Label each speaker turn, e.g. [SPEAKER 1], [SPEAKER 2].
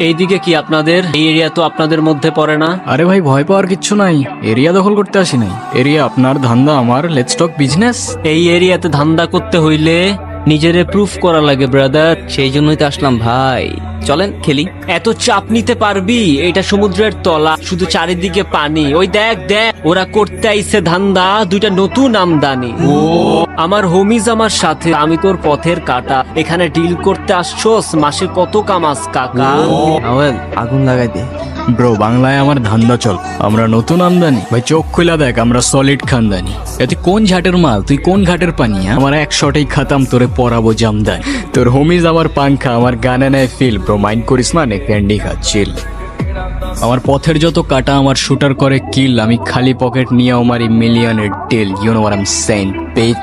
[SPEAKER 1] এইদিকে কি আপনাদের? এই এরিয়া তো আপনাদের মধ্যে পড়ে না?
[SPEAKER 2] আরে ভাই ভয় পাওয়ার কিছু নাই। এরিয়া দখল করতে আসি নাই। এরিয়া আপনার ধান্দা আমার লেটস টক বিজনেস
[SPEAKER 1] এই এরিয়াতে ধান্দা করতে হইলে নিজেরে প্রুফ করা লাগে ব্রাদার
[SPEAKER 3] সেই জন্যই তো আসলাম ভাই। চলেন খেলি।
[SPEAKER 1] এত চাপ নিতে পারবি? এটা সমুদ্রের তলা শুধু চারিদিকে পানি। ওই দেখ দেখ ওরা করতে আইছে ধান্দা দুইটা নতুন আমদানি। আমার হোমিজ আমার সাথে আমি তোর পথের কাটা। এখানে ডিল করতে আসছোস মাসে কত কামাস কাকা?
[SPEAKER 3] আগুন লাগাই দে।
[SPEAKER 2] ব্রো, বাংলায় আমার ধান্দা চল। আমরা নতুন আমদানি। ভাই, চোখ খুলা দেখ, আমরা সলিড খানদানি। এতে কোন ঝাটের মাল? তুই কোন ঘাটের পানি হ্যাঁ? আমার এক শটেই খাতাম, তোরে পরাবো জামদানি। তোর হোমিজ আমার পাংখা, আমার গানে নেয় ফিল ব্রো মাইন্ড করিস না নে ক্যান্ডি খা চিল আমার পথের যত কাটা, আমার শুটার করে কিল আমি খালি পকেট নিয়ে আমার মিলিয়নের ডিল ইউ নো আর এম সেইং পেজ